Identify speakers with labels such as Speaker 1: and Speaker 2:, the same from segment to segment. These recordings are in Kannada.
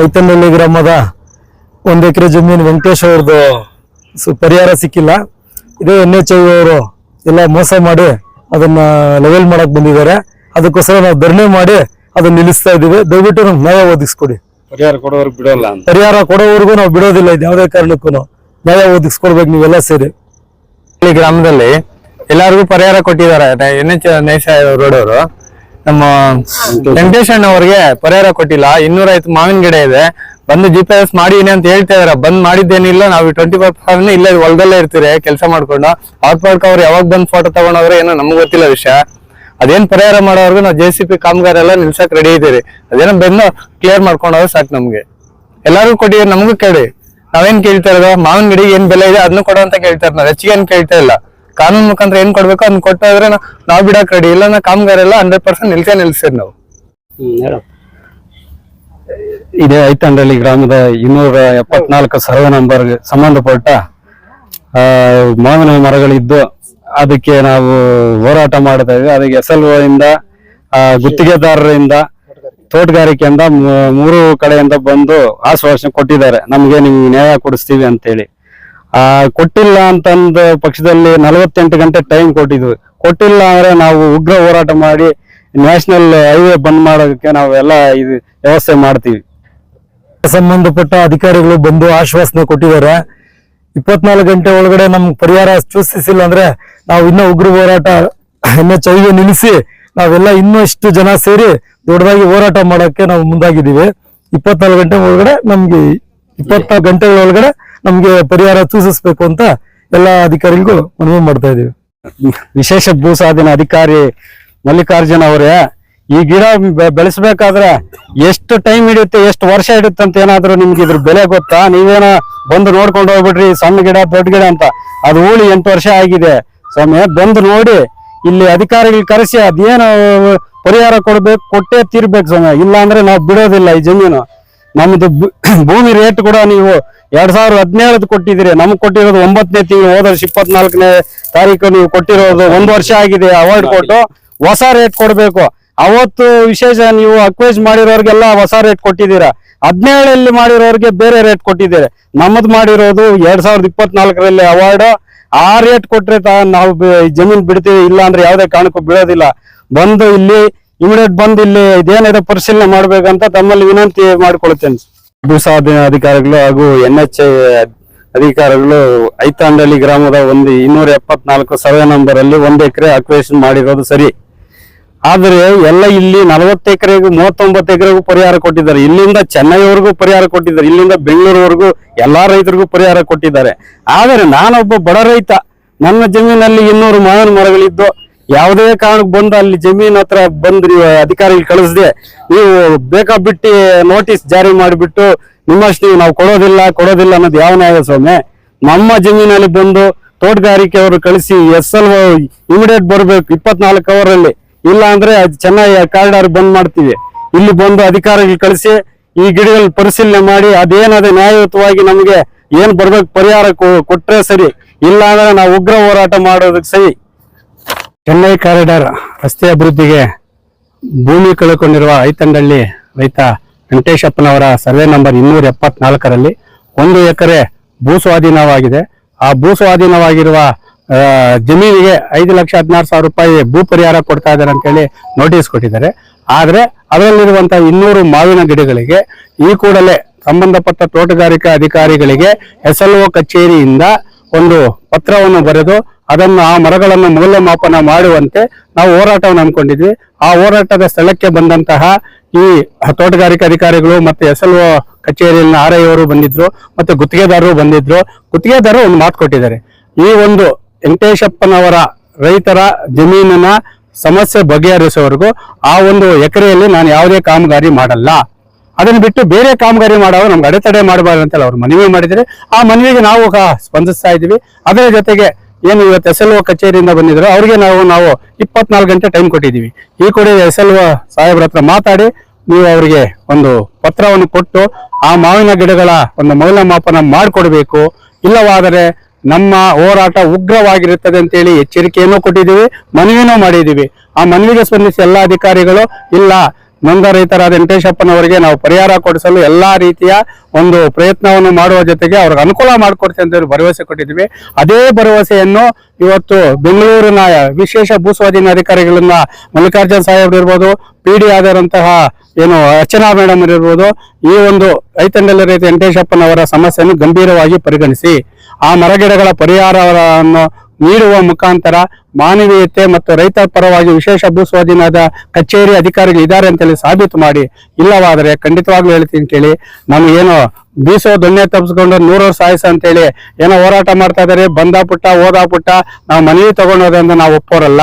Speaker 1: ರೈತನಹಳ್ಳಿ ಗ್ರಾಮದ ಒಂದು ಎಕರೆ ಜಮೀನು ವೆಂಕಟೇಶ್ ಅವ್ರದ್ದು ಸು- ಪರಿಹಾರ ಸಿಕ್ಕಿಲ್ಲ. ಇದೇ ಎನ್ ಎಚ್ ಐ ಅವರು ಎಲ್ಲ ಮೋಸ ಮಾಡಿ ಅದನ್ನ ಲೆವೆಲ್ ಮಾಡಕ್ ಬಂದಿದ್ದಾರೆ. ಅದಕ್ಕೋಸ್ಕರ ನಾವು ಧರಣಿ ಮಾಡಿ ಅದನ್ನ ನಿಲ್ಲಿಸ್ತಾ ಇದೀವಿ ದಯವಿಟ್ಟು ನಮ್ಗೆ ನ್ಯಾಯ ಒದಗಿಸ್ಕೊಡಿ.
Speaker 2: ಪರಿಹಾರ ಕೊಡೋರು ಬಿಡೋಲ್ಲ ಅಂತ.
Speaker 1: ಪರಿಹಾರ ಕೊಡೋವರೆಗೂ ನಾವು ಬಿಡೋದಿಲ್ಲ. ಇದು ಯಾವುದೇ ಕಾರಣಕ್ಕೂ ನ್ಯಾಯ ಒದಗಿಸ್ಕೊಡ್ಬೇಕು ನೀವೆಲ್ಲ ಸೇರಿ.
Speaker 3: ಈ ಗ್ರಾಮದಲ್ಲಿ ಎಲ್ಲರಿಗೂ ಪರಿಹಾರ ಕೊಟ್ಟಿದ್ದಾರೆ. ಎನ್ ಎಚ್ ನೈಸ ರೋಡ್ ಅವರು. ನಮ್ಮ ವೆಂಕಟೇಶ್ ಅಣ್ಣವ್ರಿಗೆ ಪರಿಹಾರ ಕೊಟ್ಟಿಲ್ಲ. ಇನ್ನೂರ ಐದು ಮಾವಿನ ಗಿಡ ಇದೆ. ಬಂದು ಜಿ ಪಿ ಎಸ್ ಮಾಡಿದೀನಿ ಅಂತ ಹೇಳ್ತಾ ಇದಾರೆ. ಬಂದ್ ಮಾಡಿದ್ದೇನಿಲ್ಲ. ನಾವು ಟ್ವೆಂಟಿ ಫೋರ್ ಅವರ್ಸ್ ಇಲ್ಲೇ ಹೊಲದಲ್ಲೇ ಇರ್ತೀರಿ, ಕೆಲಸ ಮಾಡ್ಕೊಂಡು. ಹಾಟ್ ಪಾರ್ಕ್ ಅವ್ರು ಯಾವಾಗ ಬಂದ್ ಫೋಟೋ ತಗೊಂಡವ್ರೆ ಏನೋ ನಮ್ಗೆ ಗೊತ್ತಿಲ್ಲ ವಿಷಯ. ಅದೇನ್ ಪರಿಹಾರ ಮಾಡೋರ್ಗು ನಾವು ಜೆ ಸಿ ಪಿ ಕಾಮಗಾರ ಎಲ್ಲ ನಿಲ್ಸಕ್ ರೆಡಿ ಇದೀರಿ ಅದೇನೋ ಬಂದು ಕ್ಲಿಯರ್ ಮಾಡ್ಕೊಂಡ್ರೆ ಸಾಕು ನಮ್ಗೆ. ಎಲ್ಲಾರು ಕೊಟ್ಟಿದ್ರೆ ನಮಗೂ ಕೇಳಿ. ನಾವೇನ್ ಕೇಳ್ತಾ ಇರೋದು? ಮಾವಿನ ಗಿಡ ಏನ್ ಬೆಲೆ ಇದೆ? ಅದನ್ನು ಕೊಡೋ ಅಂತ ಕೇಳ್ತಾ ನಾವು ಹೆಚ್ಚಿಗೆ ಏನ್ ಕೇಳ್ತಾ ಇಲ್ಲ. ಕಾನೂನು ಮುಖಾಂತರ ಏನ್ ಕೊಡ್ಬೇಕು ಅದನ್ನ ಕೊಟ್ಟಾದ್ರೆ ನಾವು ನಾವ್ ಬಿಡಕ್ ರೆಡಿ ಇಲ್ಲ ನಾ ಕಾಮಗಾರ ಎಲ್ಲ ಹಂಡ್ರೆಡ್ ಪರ್ಸೆಂಟ್ ನಿಲ್ಸೇ ನಿಲ್ಸಿರಿ ನಾವು.
Speaker 2: ಇದೇ ಐತಂಡಳ್ಳಿ ಗ್ರಾಮದ ಇನ್ನೂರ ಎಪ್ಪತ್ನಾಲ್ಕು ಸರ್ವೆ ನಂಬರ್ ಸಂಬಂಧಪಟ್ಟ ಆ, ಮಾವಿನ ಮರಗಳಿದ್ದು ಅದಕ್ಕೆ ನಾವು ಹೋರಾಟ ಮಾಡ್ತಾ ಇದ್ವಿ. ಅದಕ್ಕೆ ಎಸ್ ಎಲ್ ಇಂದ ಗುತ್ತಿಗೆದಾರರಿಂದ ತೋಟಗಾರಿಕೆಯಿಂದ ಮೂರು ಕಡೆಯಿಂದ ಬಂದು ಆಶ್ವಾಸನೆ ಕೊಟ್ಟಿದ್ದಾರೆ. ನಮ್ಗೆ ನಿಮ್ಗೆ ನ್ಯಾಯ ಕೊಡಿಸ್ತೀವಿ ಅಂತೇಳಿ. ಆ, ಕೊಟ್ಟಿಲ್ಲ ಅಂತಂದ ಪಕ್ಷದಲ್ಲಿ ನಲವತ್ತೆಂಟು ಗಂಟೆ ಟೈಮ್ ಕೊಟ್ಟಿದ್ವಿ. ಕೊಟ್ಟಿಲ್ಲ ಅಂದ್ರೆ ನಾವು ಉಗ್ರ ಹೋರಾಟ ಮಾಡಿ ನ್ಯಾಷನಲ್ ಹೈವೇ ಬಂದ್ ಮಾಡೋದಕ್ಕೆ ನಾವೆಲ್ಲ ಇದು ವ್ಯವಸ್ಥೆ ಮಾಡ್ತೀವಿ.
Speaker 1: ಸಂಬಂಧಪಟ್ಟ ಅಧಿಕಾರಿಗಳು ಬಂದು ಆಶ್ವಾಸನೆ ಕೊಟ್ಟಿದ್ದಾರೆ. ಇಪ್ಪತ್ನಾಲ್ಕು ಗಂಟೆ ಒಳಗಡೆ ನಮ್ಗೆ ಪರಿಹಾರ ಸೂಚಿಸಿಲ್ಲ ಅಂದ್ರೆ ನಾವು ಇನ್ನೂ ಉಗ್ರ ಹೋರಾಟ ಎನ್ ಎಚ್ ಐಗೆ ನಿಲ್ಲಿಸಿ ನಾವೆಲ್ಲ ಇನ್ನೂ ಇಷ್ಟು ಜನ ಸೇರಿ ದೊಡ್ಡದಾಗಿ ಹೋರಾಟ ಮಾಡೋಕ್ಕೆ ನಾವು ಮುಂದಾಗಿದ್ದೀವಿ. ಇಪ್ಪತ್ನಾಲ್ಕು ಗಂಟೆ ಒಳಗಡೆ ನಮ್ಗೆ ಇಪ್ಪತ್ನಾಲ್ಕು ಗಂಟೆಗಳ ಒಳಗಡೆ ನಮ್ಗೆ ಪರಿಹಾರ ಸೂಚಿಸಬೇಕು ಅಂತ ಎಲ್ಲ ಅಧಿಕಾರಿಗಳಿಗೂ ಮನವಿ ಮಾಡ್ತಾ ಇದೀವಿ
Speaker 2: ವಿಶೇಷ ಭೂ ಸಾಧನ ಅಧಿಕಾರಿ ಮಲ್ಲಿಕಾರ್ಜುನ ಅವರೇ, ಈ ಗಿಡ ಬೆಳೆಸಬೇಕಾದ್ರೆ ಎಷ್ಟು ಟೈಮ್ ಹಿಡಿಯುತ್ತೆ, ಎಷ್ಟು ವರ್ಷ ಹಿಡಿಯುತ್ತೆ ಅಂತ ಏನಾದ್ರು ನಿಮ್ಗೆ ಇದ್ರ ಬೆಲೆ ಗೊತ್ತಾ? ನೀವೇನೋ ಬಂದು ನೋಡ್ಕೊಂಡು ಹೋಗ್ಬಿಡ್ರಿ, ಸಣ್ಣ ಗಿಡ, ದೊಡ್ಡ ಗಿಡ ಅಂತ. ಅದು ಹೂಳಿ ಎಂಟು ವರ್ಷ ಆಗಿದೆ. ಸ್ವಾಮಿ, ಬಂದು ನೋಡಿ, ಇಲ್ಲಿ ಅಧಿಕಾರಿಗಳು ಕರೆಸಿ ಅದೇನು ಪರಿಹಾರ ಕೊಡ್ಬೇಕು, ಕೊಟ್ಟೇ ತೀರ್ಬೇಕು ಸ್ವಾಮಿ. ಇಲ್ಲ ಅಂದ್ರೆ ನಾವು ಬಿಡೋದಿಲ್ಲ ಈ ಜಮೀನು. ನಮ್ದು ಭೂಮಿ ರೇಟ್ ಕೂಡ ನೀವು ಎರಡ್ ಸಾವಿರದ ಹದಿನೇಳದ್ ಕೊಟ್ಟಿದ್ರಿ ನಮ್ಗೆ ಕೊಟ್ಟಿರೋದು ಒಂಬತ್ತನೇ ತಿಂಗಳು, ಹೋದ ವರ್ಷ ಇಪ್ಪತ್ನಾಲ್ಕನೇ ತಾರೀಕು ನೀವು ಕೊಟ್ಟಿರೋದು ಒಂದ್ ವರ್ಷ ಆಗಿದೆ ಅವಾರ್ಡ್ ಕೊಟ್ಟು. ಹೊಸ ರೇಟ್ ಕೊಡ್ಬೇಕು. ಅವತ್ತು ವಿಶೇಷ ನೀವು ಅಕ್ವೈಸ್ ಮಾಡಿರೋರ್ಗೆಲ್ಲ ಹೊಸ ರೇಟ್ ಕೊಟ್ಟಿದ್ದೀರಾ. ಹದಿನೇಳಲ್ಲಿ ಮಾಡಿರೋರ್ಗೆ ಬೇರೆ ರೇಟ್ ಕೊಟ್ಟಿದ್ದೀರಿ. ನಮ್ಮದು ಮಾಡಿರೋದು ಎರಡ್ ಸಾವಿರದ ಇಪ್ಪತ್ನಾಲ್ಕರಲ್ಲಿ ಅವಾರ್ಡ್ ಆ ರೇಟ್ ಕೊಟ್ರೆ ನಾವು ಜಮೀನ್ ಬಿಡ್ತೀವಿ, ಇಲ್ಲ ಅಂದ್ರೆ ಯಾವ್ದೇ ಕಾರಣಕ್ಕೂ ಬಿಡೋದಿಲ್ಲ ಬಂದು ಇಲ್ಲಿ ಇಮಿಡಿಯೇಟ್ ಬಂದು ಇಲ್ಲಿ ಇದೇನಿದೆ ಪರಿಶೀಲನೆ ಮಾಡ್ಬೇಕಂತ ತಮ್ಮಲ್ಲಿ ವಿನಂತಿ ಮಾಡಿಕೊಳ್ತೇನೆ. ಸ್ವಾಧೀನ ಅಧಿಕಾರಿಗಳು ಹಾಗೂ ಎನ್ ಎಚ್ ಅಧಿಕಾರಿಗಳು ಐತಾಂಡಳ್ಳಿ ಗ್ರಾಮದ ಒಂದು ಇನ್ನೂರ ಎಪ್ಪತ್ನಾಲ್ಕು ಸರ್ವೆ ನಂಬರ್ ಅಲ್ಲಿ ಒಂದು ಎಕರೆ ಅಕ್ವೇಷನ್ ಮಾಡಿರೋದು ಸರಿ. ಆದರೆ ಎಲ್ಲ ಇಲ್ಲಿ ನಲವತ್ತು ಎಕರೆಗೂ ಮೂವತ್ತೊಂಬತ್ತು ಎಕರೆಗೂ ಪರಿಹಾರ ಕೊಟ್ಟಿದ್ದಾರೆ. ಇಲ್ಲಿಂದ ಚೆನ್ನೈವರೆಗೂ ಪರಿಹಾರ ಕೊಟ್ಟಿದ್ದಾರೆ. ಇಲ್ಲಿಂದ ಬೆಂಗಳೂರುವರೆಗೂ ಎಲ್ಲಾ ರೈತರಿಗೂ ಪರಿಹಾರ ಕೊಟ್ಟಿದ್ದಾರೆ. ಆದರೆ ನಾನೊಬ್ಬ ಬಡ ರೈತ. ನನ್ನ ಜಮೀನಲ್ಲಿ ಇನ್ನೂರು ಮಾವಿನ ಮರಗಳಿದ್ದು ಯಾವುದೇ ಕಾರಣಕ್ಕೆ ಬಂದು ಅಲ್ಲಿ ಜಮೀನ್ ಹತ್ರ ಬಂದು ಅಧಿಕಾರಿಗಳು ಕಳಿಸದೆ, ನೀವು ಬೇಕಾ ಬಿಟ್ಟು ನೋಟಿಸ್ ಜಾರಿ ಮಾಡಿಬಿಟ್ಟು ನಿಮ್ಮಷ್ಟು ನೀವು ಕೊಡೋದಿಲ್ಲ ಕೊಡೋದಿಲ್ಲ ಅನ್ನೋದು ಯಾವ ನ್ಯಾಯ ಸ್ವಾಮಿ? ನಮ್ಮ ಜಮೀನಲ್ಲಿ ಬಂದು ತೋಟಗಾರಿಕೆ ಅವರು ಕಳಿಸಿ ಎಸ್ ಎಲ್ ಇಮಿಡಿಯೇಟ್ ಬರಬೇಕು, ಇಪ್ಪತ್ನಾಲ್ಕು ಅವರ್ ಅಲ್ಲಿ. ಇಲ್ಲ ಅಂದ್ರೆ ಅದು ಚೆನ್ನಾಗಿ ಕಾರಿಡಾರ್ ಬಂದ್ ಮಾಡ್ತೀವಿ. ಇಲ್ಲಿ ಬಂದು ಅಧಿಕಾರಿಗಳು ಕಳಿಸಿ ಈ ಗಿಡಗಳು ಪರಿಶೀಲನೆ ಮಾಡಿ ಅದೇನಾದ್ರೆ ನ್ಯಾಯಯುತವಾಗಿ ನಮಗೆ ಏನ್ ಬರ್ಬೇಕು ಪರಿಹಾರ ಕೊಟ್ರೆ ಸರಿ, ಇಲ್ಲ ಅಂದ್ರೆ ನಾವು ಉಗ್ರ ಹೋರಾಟ ಮಾಡೋದಕ್ಕೆ ಸರಿ. ಚೆನ್ನೈ ಕಾರಿಡಾರ್ ರಸ್ತೆ ಅಭಿವೃದ್ಧಿಗೆ ಭೂಮಿ ಕಳೆದುಕೊಂಡಿರುವ ಐತಂಡಳ್ಳಿ ರೈತ ವೆಂಕಟೇಶಪ್ಪನವರ ಸರ್ವೆ ನಂಬರ್ ಇನ್ನೂರ ಎಪ್ಪತ್ನಾಲ್ಕರಲ್ಲಿ ಒಂದು ಎಕರೆ ಭೂ ಸ್ವಾಧೀನವಾಗಿದೆ ಆ ಭೂ ಸ್ವಾಧೀನವಾಗಿರುವ ಜಮೀನಿಗೆ ಐದು ಲಕ್ಷ ಹದಿನಾರು ಸಾವಿರ ರೂಪಾಯಿ ಭೂ ಪರಿಹಾರ ಕೊಡ್ತಾ ಇದ್ದಾರೆ ಅಂತೇಳಿ ನೋಟಿಸ್ ಕೊಟ್ಟಿದ್ದಾರೆ. ಆದರೆ ಅದರಲ್ಲಿರುವಂಥ ಇನ್ನೂರು ಮಾವಿನ ಗಿಡಗಳಿಗೆ ಈ ಕೂಡಲೇ ಸಂಬಂಧಪಟ್ಟ ತೋಟಗಾರಿಕಾ ಅಧಿಕಾರಿಗಳಿಗೆ ಎಸ್ ಎಲ್ ಕಚೇರಿಯಿಂದ ಒಂದು ಪತ್ರವನ್ನು ಬರೆದು ಅದನ್ನು ಆ ಮರಗಳನ್ನು ಮೌಲ್ಯಮಾಪನ ಮಾಡುವಂತೆ ನಾವು ಹೋರಾಟವನ್ನು ಹಮ್ಮಿಕೊಂಡಿದ್ವಿ. ಆ ಹೋರಾಟದ ಸ್ಥಳಕ್ಕೆ ಬಂದಂತಹ ಈ ತೋಟಗಾರಿಕೆ ಅಧಿಕಾರಿಗಳು ಮತ್ತೆ ಎಸ್ ಎಲ್ ಕಚೇರಿಯಲ್ಲಿನ ಆರ್ ಐ ಅವರು ಬಂದಿದ್ರು, ಮತ್ತೆ ಗುತ್ತಿಗೆದಾರರು ಬಂದಿದ್ರು. ಗುತ್ತಿಗೆದಾರರು ಒಂದು ಮಾತು ಕೊಟ್ಟಿದ್ದಾರೆ. ಈ ಒಂದು ವೆಂಕಟೇಶಪ್ಪನವರ ರೈತರ ಜಮೀನಿನ ಸಮಸ್ಯೆ ಬಗೆಹರಿಸುವವರೆಗೂ ಆ ಒಂದು ಎಕರೆಯಲ್ಲಿ ನಾನು ಯಾವುದೇ ಕಾಮಗಾರಿ ಮಾಡಲ್ಲ. ಅದನ್ನು ಬಿಟ್ಟು ಬೇರೆ ಕಾಮಗಾರಿ ಮಾಡುವ ನಮ್ಗೆ ಅಡೆತಡೆ ಮಾಡಬಾರ್ದು ಅಂತ ಅವ್ರು ಮನವಿ ಮಾಡಿದರೆ ಆ ಮನವಿಗೆ ನಾವು ಸ್ಪಂದಿಸ್ತಾ ಇದ್ದೀವಿ. ಅದರ ಜೊತೆಗೆ ಏನು ಇವತ್ತು ಎಸ್ ಎಲ್ ಒ ಕಚೇರಿಯಿಂದ ಬಂದಿದ್ರು ಅವರಿಗೆ ನಾವು ನಾವು ಇಪ್ಪತ್ನಾಲ್ಕು ಗಂಟೆ ಟೈಮ್ ಕೊಟ್ಟಿದ್ದೀವಿ. ಈ ಕೂಡ ಎಸ್ ಎಲ್ ಒ ಸಾಹೇಬ್ರ ಹತ್ರ ಮಾತಾಡಿ, ನೀವು ಅವರಿಗೆ ಒಂದು ಪತ್ರವನ್ನು ಕೊಟ್ಟು, ಆ ಮಾವಿನ ಗಿಡಗಳ ಒಂದು ಮೌಲ್ಯಮಾಪನ ಮಾಡಿಕೊಡ್ಬೇಕು. ಇಲ್ಲವಾದರೆ ನಮ್ಮ ಹೋರಾಟ ಉಗ್ರವಾಗಿರುತ್ತದೆ ಅಂತೇಳಿ ಎಚ್ಚರಿಕೆಯನ್ನು ಕೊಟ್ಟಿದ್ದೀವಿ, ಮನವಿನೂ ಮಾಡಿದ್ದೀವಿ. ಆ ಮನವಿಗೆ ಸ್ಪಂದಿಸಿ ಎಲ್ಲ ಅಧಿಕಾರಿಗಳು, ಇಲ್ಲ
Speaker 4: ನೊಂದ ರೈತರಾದ ವೆಂಕಟೇಶಪ್ಪನವರಿಗೆ ನಾವು ಪರಿಹಾರ ಕೊಡಿಸಲು ಎಲ್ಲಾ ರೀತಿಯ ಒಂದು ಪ್ರಯತ್ನವನ್ನು ಮಾಡುವ ಜೊತೆಗೆ ಅವ್ರಿಗೆ ಅನುಕೂಲ ಮಾಡಿಕೊಡ್ತೀವಿ ಅಂತ ಹೇಳಿ ಭರವಸೆ ಕೊಟ್ಟಿದ್ವಿ ಅದೇ ಭರವಸೆಯನ್ನು ಇವತ್ತು ಬೆಂಗಳೂರಿನ ವಿಶೇಷ ಭೂಸ್ವಾಧೀನ ಅಧಿಕಾರಿಗಳನ್ನ ಮಲ್ಲಿಕಾರ್ಜುನ್ ಸಾಹೇಬ್ ಇರ್ಬೋದು, ಪಿ ಡಿ ಆದರಂತಹ ಏನು ಅರ್ಚನಾ ಮೇಡಮ್ ಇರ್ಬೋದು, ಈ ಒಂದು ರೈತಂಡಲ್ಲಿ ರೈತ ವೆಂಕಟೇಶಪ್ಪನವರ ಸಮಸ್ಯೆಯನ್ನು ಗಂಭೀರವಾಗಿ ಪರಿಗಣಿಸಿ ಆ ಮರಗಿಡಗಳ ಪರಿಹಾರವನ್ನು ನೀಡುವ ಮುಖಾಂತರ ಮಾನವೀಯತೆ ಮತ್ತು ರೈತರ ಪರವಾಗಿ ವಿಶೇಷ ಭೂಸ್ವಾಧೀನದ ಕಚೇರಿ ಅಧಿಕಾರಿಗಳು ಇದ್ದಾರೆ ಅಂತೇಳಿ ಸಾಬೀತು ಮಾಡಿ. ಇಲ್ಲವಾದರೆ ಖಂಡಿತವಾಗ್ಲೂ ಹೇಳ್ತೀನಿ ಕೇಳಿ ನಮಗೇನೋ ಬೀಸೋ ದೊಣ್ಣೆ ತಪ್ಪಿಸ್ಕೊಂಡು ನೂರು ಸಾಯಿಸ ಅಂತೇಳಿ ಏನೋ ಹೋರಾಟ ಮಾಡ್ತಾ ಇದಾರೆ ಬಂದ ಪುಟ್ಟ ಓದಾ ಪುಟ್ಟ, ನಾವು ಮನವಿ ತಗೊಂಡೋದ್ರಿಂದ ನಾವು ಒಪ್ಪೋರಲ್ಲ.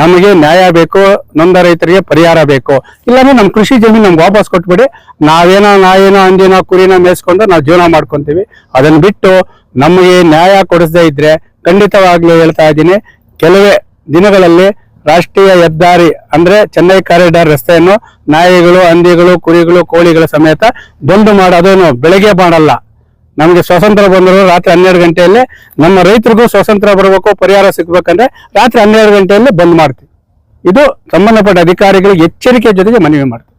Speaker 4: ನಮಗೆ ನ್ಯಾಯ ಬೇಕು, ನೊಂದ ರೈತರಿಗೆ ಪರಿಹಾರ ಬೇಕು. ಇಲ್ಲಾಂದ್ರೆ ನಮ್ಮ ಕೃಷಿ ಜಮೀನು ನಮ್ಗೆ ವಾಪಸ್ ಕೊಟ್ಬಿಡಿ. ನಾವೇನೋ ನಾವೇನೋ ಅಂದಿನೋ ಕುರಿನ ಮೇಯಿಸ್ಕೊಂಡು ನಾವು ಜೀವನ ಮಾಡ್ಕೊತೀವಿ. ಅದನ್ನ ಬಿಟ್ಟು ನಮಗೆ ನ್ಯಾಯ ಕೊಡಿಸದೇ ಇದ್ರೆ ಖಂಡಿತವಾಗ್ಲೂ ಹೇಳ್ತಾ ಇದ್ದೀನಿ. ಕೆಲವೇ ದಿನಗಳಲ್ಲಿ ರಾಷ್ಟ್ರೀಯ ಹೆದ್ದಾರಿ ಅಂದ್ರೆ ಚೆನ್ನೈ ಕಾರಿಡಾರ್ ರಸ್ತೆಯನ್ನು ನಾಯಿಗಳು, ಹಂದಿಗಳು, ಕುರಿಗಳು, ಕೋಳಿಗಳ ಸಮೇತ ಬಂದ್ ಮಾಡೋದೇನು ಬೆಳಗ್ಗೆ ಮಾಡಲ್ಲ. ನಮಗೆ ಸ್ವಾತಂತ್ರ್ಯ ಬಂದರೂ ರಾತ್ರಿ ಹನ್ನೆರಡು ಗಂಟೆಯಲ್ಲೇ ನಮ್ಮ ರೈತರಿಗೂ ಸ್ವಾತಂತ್ರ್ಯ ಬರಬೇಕು, ಪರಿಹಾರ ಸಿಗ್ಬೇಕಂದ್ರೆ ರಾತ್ರಿ ಹನ್ನೆರಡು ಗಂಟೆಯಲ್ಲಿ ಬಂದ್ ಮಾಡ್ತೀವಿ. ಇದು ಸಂಬಂಧಪಟ್ಟ ಅಧಿಕಾರಿಗಳಿಗೆ ಎಚ್ಚರಿಕೆ ಜೊತೆಗೆ ಮನವಿ ಮಾಡ್ತೀವಿ.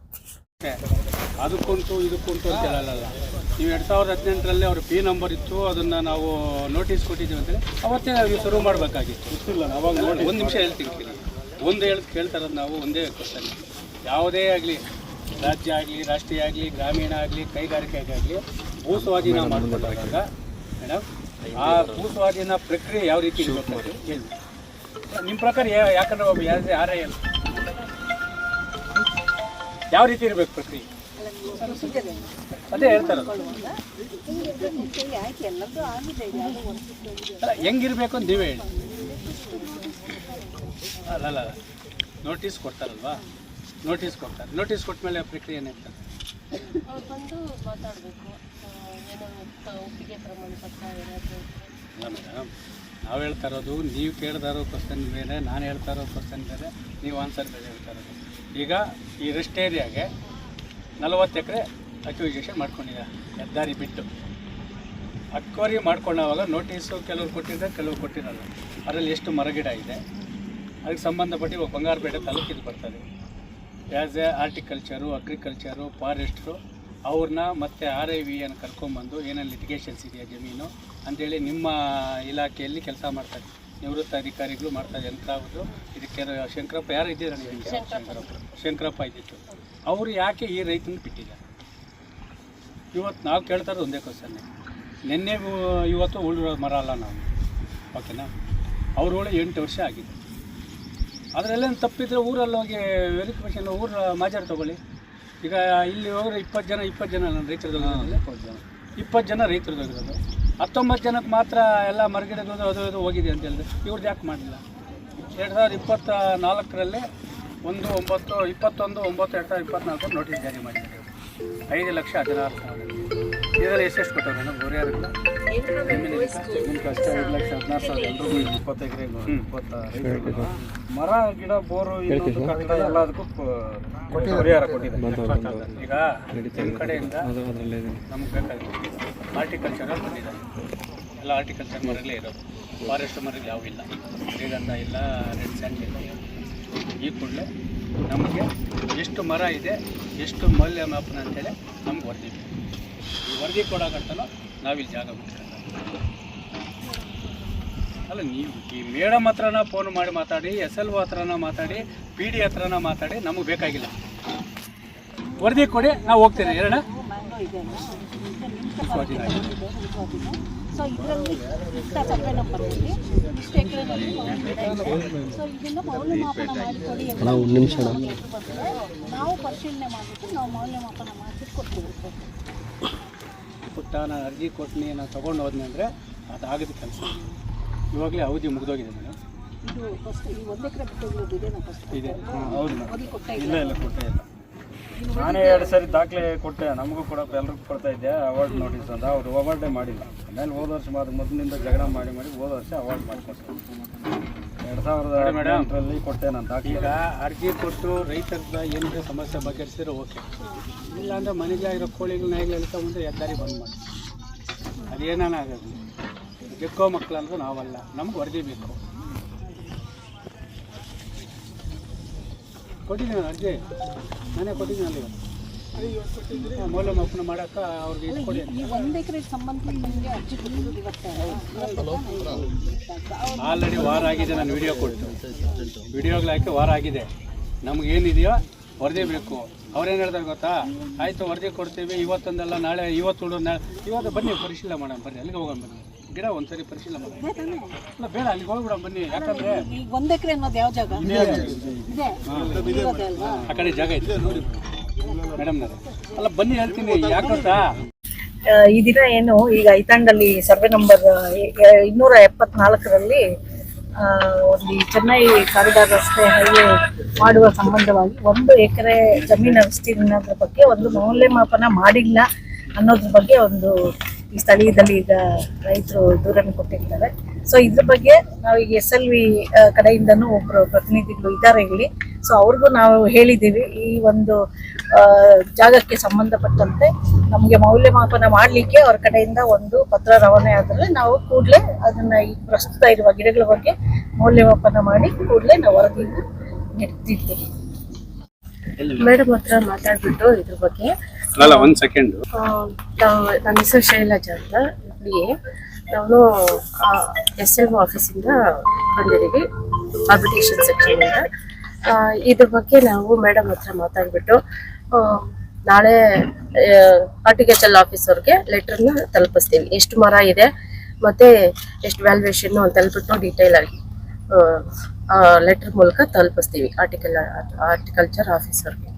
Speaker 5: ನೀವು ಎರಡು ಸಾವಿರದ ಹದಿನೆಂಟರಲ್ಲಿ ಅವ್ರ ಪಿ ನಂಬರ್ ಇತ್ತು ಅದನ್ನು ನಾವು ನೋಟಿಸ್ ಕೊಟ್ಟಿದ್ದೀವಿ ಅಂದರೆ ಅವತ್ತೇ ನಾವು ಶುರು ಮಾಡಬೇಕಾಗಿತ್ತು. ಗೊತ್ತಿಲ್ಲ ಅವಾಗ ನೋಡಿ ಒಂದು ನಿಮಿಷ ಹೇಳ್ತೀನಿ ಒಂದು ಹೇಳಿ ಕೇಳ್ತಾ ಇರೋದು ನಾವು ಒಂದೇ ಕ್ವಶನ್ ಯಾವುದೇ ಆಗಲಿ ರಾಜ್ಯ ಆಗಲಿ ರಾಷ್ಟ್ರೀಯ ಆಗಲಿ ಗ್ರಾಮೀಣ ಆಗಲಿ ಕೈಗಾರಿಕೆ ಆಗಲಿ ಭೂ ಸ್ವಾಧೀನ ಮಾಡ್ಕೊಂಡಾಗ ಮೇಡಮ್ ಆ ಭೂ ಸ್ವಾಧೀನ ಪ್ರಕ್ರಿಯೆ ಯಾವ ರೀತಿ ನಿಮ್ಮ ಪ್ರಕಾರ ಯಾಕಂದ್ರೆ ಒಬ್ಬ ಯಾರೇ ಯಾರೇ ಯಾವ ರೀತಿ ಇರಬೇಕು ಪ್ರಕ್ರಿಯೆ? ಅದೇ ಹೇಳ್ತಾರೆ ಅಲ್ಲ ಹೆಂಗಿರ್ಬೇಕು ಅಂತ ನೀವೇ ಹೇಳಿ. ಅಲ್ಲ. ನೋಟಿಸ್ ಕೊಡ್ತಾರಲ್ವಾ? ನೋಟಿಸ್ ಕೊಡ್ತಾರೆ. ನೋಟಿಸ್ ಕೊಟ್ಟ ಮೇಲೆ ಪ್ರಕ್ರಿಯೆ ಏನಾಗ್ತದೆ?
Speaker 6: ಅವ್ರು ಬಂದು ಮಾತಾಡಬೇಕು. ಏನೋ ತ- ಒಪ್ಪಿಗೆ ಪ್ರಮಾಣ ಪತ್ರ ಏನಾದರೂ
Speaker 5: ಅಲ್ಲ ಮೇಡಮ್ ನಾವು ಹೇಳ್ತಾ ಇರೋದು ನೀವು ಕೇಳ್ತಾ ಇರೋ ಕ್ವಶನ್ ಬೇರೆ ನಾನು ಹೇಳ್ತಾ ಇರೋ ಕ್ವಶನ್ ಬೇರೆ ನೀವು ಆನ್ಸರ್ ಬೇರೆ ಹೇಳ್ತಾ ಇರೋದು. ಈಗ ಈ ರೆಸ್ಟ್ ಏರಿಯಾಗೆ ನಲವತ್ತು ಎಕರೆ ಅಕ್ವಿಜೇಷನ್ ಮಾಡ್ಕೊಂಡಿದ್ದಾರೆ ಹೆದ್ದಾರಿ ಬಿಟ್ಟು. ಅಕ್ವರಿ ಮಾಡ್ಕೊಂಡಾಗ ನೋಟಿಸು ಕೆಲವರು ಕೊಟ್ಟಿದ್ದಾರೆ ಕೆಲವ್ರು ಕೊಟ್ಟಿರಲ್ಲ. ಅದರಲ್ಲಿ ಎಷ್ಟು ಮರಗಿಡ ಇದೆ. ಅದಕ್ಕೆ ಸಂಬಂಧಪಟ್ಟು ಇವಾಗ ಬಂಗಾರಪೇಟೆ ತಾಲೂಕಿಗೆ ಬರ್ತದೆ. As a horticulture agriculture forestry ಅವ್ರನ್ನ ಮತ್ತು ಆರ್ ಐ ವಿ ಏನ ಕರ್ಕೊಂಬಂದು ಏನೇನು ಲಿಟಿಗೇಷನ್ಸ್ ಇದೆಯಾ ಜಮೀನು ಅಂಥೇಳಿ ನಿಮ್ಮ ಇಲಾಖೆಯಲ್ಲಿ ಕೆಲಸ ಮಾಡ್ತಾರೆ. ನಿವೃತ್ತ ಅಧಿಕಾರಿಗಳು ಮಾಡ್ತಾರೆ. ಯಂತ್ರ ಇದಕ್ಕೆ ಶಂಕರಪ್ಪ ಯಾರು ಇದ್ದೀರ? ಶಂಕರಪ್ಪ. ಇದ್ದಿತ್ತು ಅವರು ಯಾಕೆ ಈ ರೈತನ ಬಿಟ್ಟಿದ್ದಾರೆ ಇವತ್ತು ನಾವು ಕೇಳ್ತಾ ಇರೋದು ಒಂದೇ ಕ್ವಶನ್ ನಿನ್ನೆ ಇವತ್ತು ಉಳಿರೋ ಮರ ಅಲ್ಲ ನಾವು. ಓಕೆನಾ ಅವ್ರ ಉಳಿ ಎಂಟು ವರ್ಷ ಆಗಿದೆ. ಅದರಲ್ಲೇನು ತಪ್ಪಿದ್ರೆ ಊರಲ್ಲಿ ಹೋಗಿ ವೆರಿಫಿಕೇಷನ್ ಊರ ಮಾಜಾರು ತಗೊಳ್ಳಿ. ಈಗ ಇಲ್ಲಿ ಹೋದ್ರೆ ಇಪ್ಪತ್ತು ಜನ ಇಪ್ಪತ್ತು ಜನ ನನ್ನ ರೈತರದ್ದು ಇಪ್ಪತ್ತು ಜನ. ರೈತರದ್ದು ಹೋಗಿರೋದು ಹತ್ತೊಂಬತ್ತು ಜನಕ್ಕೆ ಮಾತ್ರ ಎಲ್ಲ ಮರಗಿಡಗಳು ಅದು ಇದು ಹೋಗಿದೆ ಅಂತ ಹೇಳಿದ್ರೆ. ಇವ್ರದ್ದು ಯಾಕೆ ಮಾಡಲಿಲ್ಲ? ಎರಡು ಸಾವಿರದ ಇಪ್ಪತ್ತ ನಾಲ್ಕರಲ್ಲಿ ಒಂದು ಒಂಬತ್ತು ಇಪ್ಪತ್ತೊಂದು ಒಂಬತ್ತು ಎರಡು ಸಾವಿರದ ಇಪ್ಪತ್ನಾಲ್ಕು ನೋಟಿಸ್ ಜಾರಿ ಮಾಡಿದ್ದಾರೆ. ಐದು ಲಕ್ಷ ಹದಿನಾರು ಸಾವಿರ. ಇದರಲ್ಲಿ ಎಷ್ಟೆಷ್ಟು ಕೊಟ್ಟರು ಮೇಡಮ್? ಗೋರಿಯಾರಿಲ್ಲ
Speaker 7: ಕಷ್ಟ ಐದು ಲಕ್ಷ ಹದಿನಾರು ಸಾವಿರ. ಎಲ್ರಿಗೂ ಇಪ್ಪತ್ತು ಎಕರೆ ಇಪ್ಪತ್ತ ಮರ. ಗಿಡ ಬೋರು ಇನ್ನೊಂದು ಕಟ್ಟಡ ಎಲ್ಲದಕ್ಕೂ ಪರಿಹಾರ ಕೊಟ್ಟಿದ್ದಾರೆ.
Speaker 5: ಈಗ ನಿಮ್ಮ ಕಡೆಯಿಂದ ನಮ್ಗೆ ಬೇಕಾಗಿದೆ ಹಾರ್ಟಿಕಲ್ಚರ್ ಬಂದಿದೆ. ಎಲ್ಲ ಹಾರ್ಟಿಕಲ್ಚರ್ ಮರಗಳೇ ಇರೋದು. ಫಾರೆಸ್ಟ್ ಮರಗಳು ಯಾವೂ ಇಲ್ಲ. ಶ್ರೀಗಂಧ ಇಲ್ಲ ರೆಡ್ ಸ್ಯಾಂಡ್ ಇಲ್ಲ. ಈ ಕೂಡಲೇ ನಮಗೆ ಎಷ್ಟು ಮರ ಇದೆ, ಎಷ್ಟು ಮೌಲ್ಯಮಾಪನ ಅಂತೇಳಿ ನಮ್ಗೆ ವರದಿ. ಈ ವರದಿ ಕೊಡೋಕಂತನೂ ನಾವಿಲ್ಲಿ ಜಾಗ ಬಿಟ್ಕೊಂಡು ಅಲ್ಲ, ನೀವು ಈ ಮೇಡಮ್ ಹತ್ರನ ಫೋನ್ ಮಾಡಿ ಮಾತಾಡಿ, ಎಸ್ ಎಲ್ ಒ ಹತ್ರನ ಮಾತಾಡಿ, ಪಿ ಡಿ ಹತ್ರನ ಮಾತಾಡಿ, ನಮಗೆ ಬೇಕಾಗಿಲ್ಲ ವರದಿ ಕೊಡಿ ನಾವು ಹೋಗ್ತೇನೆ ಆಗಿದೆ.
Speaker 6: ಸೊ ಇದರಲ್ಲಿ ಇಷ್ಟ ಸರ್ವೆ ನಂಬರ್ ಕೊಡಿ ಇಷ್ಟು ಎಕರೆನಲ್ಲಿ ಸೊ ಇದನ್ನ ಮೌಲ್ಯಮಾಪನ ಮಾಡಿಕೊಡಿ ಬರ್ತದೆ. ನಾವು ಪರಿಶೀಲನೆ ಮಾಡಿಬಿಟ್ಟು ನಾವು ಮೌಲ್ಯಮಾಪನ ಮಾಡಿಬಿಟ್ಟು ಕೊಡ್ತೀವಿ.
Speaker 5: ಪುಟ್ಟ ನಾನು ಅರ್ಜಿ ಕೊಟ್ಟಿನಿ ನಾನು ತೊಗೊಂಡು ಹೋದ್ನಿ ಅಂದರೆ ಅದಾಗದ ಕೆಲಸ. ಇವಾಗಲೇ ಅವಧಿ ಮುಗಿದೋಗಿದೆ ಮೇಡಮ್.
Speaker 6: ಇದು ಫಸ್ಟ್ ಈ ಒಂದು ಎಕರೆ ಬಿಟ್ಟು ಇದೆ ನಾವು ಫಸ್ಟ್
Speaker 5: ಇದೆ. ಹೌದು
Speaker 7: ಇಲ್ಲ ಇಲ್ಲ ಕೊಟ್ಟೆ ಇಲ್ಲ. ನಾನೇ ಎರಡು ಸರಿ ದಾಖಲೆ ಕೊಟ್ಟೆ ನಮಗೂ ಕೂಡ ಎಲ್ರಿಗೂ ಕೊಡ್ತಾ ಇದ್ದೆ ಅವಾರ್ಡ್ ನೋಟಿಸ್ ಅಂತ. ಅವ್ರು ಅವಾರ್ಡೇ ಮಾಡಿಲ್ಲ. ಆಮೇಲೆ ಹೋದ ವರ್ಷ ಮಾತ್ರ ಮೊದಲಿನಿಂದ ಜಗಳ ಮಾಡಿ ಮಾಡಿ ಹೋದ ವರ್ಷ ಅವಾರ್ಡ್ ಮಾಡಿಕೊಟ್ಟೆ ಎರಡು ಸಾವಿರದ ಹದಿನೆಂಟರಲ್ಲಿ ಕೊಟ್ಟೆ ನಾನು ದಾಖಲೆ.
Speaker 5: ಈಗ ಅರ್ಜಿ ಕೊಟ್ಟು ರೈತರದ ಏನಿದೆ ಸಮಸ್ಯೆ ಬಗೆಹರಿಸಿದ್ರೆ ಓಕೆ ಇಲ್ಲಾಂದ್ರೆ ಮನೆಗೆ ಆಗಿರೋ ಕೋಳಿಗಳು ನಾಯಿಗಳು ಮುಂದೆ ಹೆದ್ದಾರಿ ಬಂದ್ ಮಾಡಿ ಅದೇನಾನ ಆಗೋದು ಬೆಕ್ಕೋ ಮಕ್ಕಳಂದ್ರೆ ನಾವಲ್ಲ. ನಮ್ಗೆ ವರದಿ ಬೇಕು. ಕೊಟ್ಟಿದ್ದೀನಿ ಅರ್ಜಿ. ನಾನೇ ಕೊಟ್ಟಿದ್ದೀನಿ ಅಲ್ಲಿ ಮೌಲ್ಯಮಾಪನ ಮಾಡಕ್ಕೆ ಅವ್ರಿಗೆ ಕೊಡಿ.
Speaker 6: ಈ ಒಂದು ಎಕರೆಗೆ ಸಂಬಂಧಪಟ್ಟಂಗೆ ಅರ್ಜಿ ಕೊಟ್ಟಿರೋದು ಇವತ್ತೇ
Speaker 5: ಆಲ್ರೆಡಿ ವಾರ ಆಗಿದೆ ನಾನು ವಿಡಿಯೋ ಕೊಟ್ಟು. ವಿಡಿಯೋಗ್ಲಾಕೆ ವಾರ ಆಗಿದೆ. ನಮ್ಗೆ ಏನಿದೆಯೋ ವರದಿ ಬೇಕು. ಅವ್ರೇನು ಹೇಳ್ತಾರೆ ಗೊತ್ತಾ? ಆಯಿತು ವರದಿ ಕೊಡ್ತೀವಿ ಇವತ್ತೊಂದಲ್ಲ ನಾಳೆ ಇವತ್ತು ಹುಡುಗ ನಾಳೆ. ಇವತ್ತು ಬನ್ನಿ ಪರಿಶೀಲನೆ ಮಾಡೋಣ ಬನ್ನಿ. ಅಲ್ಲಿಗೆ ಹೋಗೋಣ ಬನ್ನಿ. ಗಿಡ ಒಂದ್ಸರಿ ಪರಿಶೀಲನೆ ಮಾಡೋಣ. ಬೇಡ ಅಲ್ಲಿಗೆ ಹೋಗ್ಬಿಡೋಣ ಬನ್ನಿ. ಯಾಕಂದ್ರೆ
Speaker 6: ಈಗ ಒಂದು ಎಕರೆ ಅನ್ನೋದು ಯಾವ ಜಾಗ?
Speaker 5: ಆ ಕಡೆ ಜಾಗ ಇದೆ. ಮೇಡಮ್ನವ್ರೆ. ಅಲ್ಲ ಬನ್ನಿ ಹೇಳ್ತೀನಿ. ಯಾಕೆ ಗೊತ್ತಾ?
Speaker 8: ಈ ದಿನ ಏನು ಈಗ ಐತಾಂಡಲ್ಲಿ ಸರ್ವೆ ನಂಬರ್ ಇನ್ನೂರ ಎಪ್ಪತ್ನಾಲ್ಕರಲ್ಲಿ ಒಂದು ಚೆನ್ನೈ ಕಾರಿಡಾರ್ ರಸ್ತೆ ಹೈವೇ ಮಾಡುವ ಸಂಬಂಧವಾಗಿ ಒಂದು ಎಕರೆ ಜಮೀನ ವಿಸ್ತೀರ್ಣದ ಬಗ್ಗೆ ಒಂದು ಮೌಲ್ಯಮಾಪನ ಮಾಡಿಲ್ಲ ಅನ್ನೋದ್ರ ಬಗ್ಗೆ ಒಂದು ಈ ಸ್ಥಳೀಯದಲ್ಲಿ ಈಗ ರೈತರು ದೂರನ್ನು ಕೊಟ್ಟಿರ್ತಾರೆ. ಸೊ ಇದ್ರ ಬಗ್ಗೆ ನಾವು ಈಗ ಎಸ್ ಎಲ್ ವಿ ಕಡೆಯಿಂದನೂ ಒಬ್ಬರು ಪ್ರತಿನಿಧಿಗಳು ಇದ್ದಾರೆ ಇಲ್ಲಿ ಸೊ ಅವ್ರಿಗೂ ನಾವು ಹೇಳಿದ್ದೀವಿ. ಈ ಒಂದು ಜಾಗಕ್ಕೆ ಸಂಬಂಧಪಟ್ಟಂತೆ ನಮಗೆ ಮೌಲ್ಯಮಾಪನ ಮಾಡಲಿಕ್ಕೆ ಅವ್ರ ಕಡೆಯಿಂದ ಒಂದು ಪತ್ರ ರವಾನೆ ಆದರೆ ನಾವು ಕೂಡಲೇ ಅದನ್ನು ಈ ಪ್ರಸ್ತುತ ಇರುವ ಗಿಡಗಳ ಬಗ್ಗೆ ಮೌಲ್ಯಮಾಪನ ಮಾಡಿ ಕೂಡಲೇ ನಾವು ವರದಿಯನ್ನು ನೀಡ್ತಿದ್ದೀವಿ
Speaker 9: ಮೇಡಮ್ ಹತ್ರ ಮಾತಾಡ್ಬಿಟ್ಟು ಇದ್ರ ಬಗ್ಗೆ.
Speaker 5: ಅಲ್ಲ ಒಂದು ಸೆಕೆಂಡ್
Speaker 9: ನಾವು ನನ್ನ ಹೆಸರು ಶೈಲಜಾ ಅಂತ ಬಿ ಎ. ನಾನು ಎಸ್ ಎಲ್ ಆಫೀಸಿಂದ ಬಂದಿದ್ದೀವಿ ಆರ್ಬಿಟೇಷನ್ ಸೆಕ್ಷನಿಂದ ಇದ್ರ ಬಗ್ಗೆ ನಾವು ಮೇಡಮ್ ಹತ್ರ ಮಾತಾಡ್ಬಿಟ್ಟು ನಾಳೆ ಆರ್ಟಿಕಲ್ಚರ್ ಲೆಟರ್ ಲೆಟರ್ನ ತಲುಪಿಸ್ತೀವಿ. ಎಷ್ಟು ಮರ ಇದೆ ಮತ್ತೆ ಎಷ್ಟು ವ್ಯಾಲ್ಯೂಯೇಷನ್ ಅಂತ ಹೇಳ್ಬಿಟ್ಟು ಡೀಟೇಲ್ ಆಗಿ ಲೆಟರ್ ಮೂಲಕ ತಲುಪಿಸ್ತೀವಿ ಆರ್ಟಿಕಲ್ ಆರ್ಟಿಕಲ್ಚರ್ ಆಫೀಸರ್ಗೆ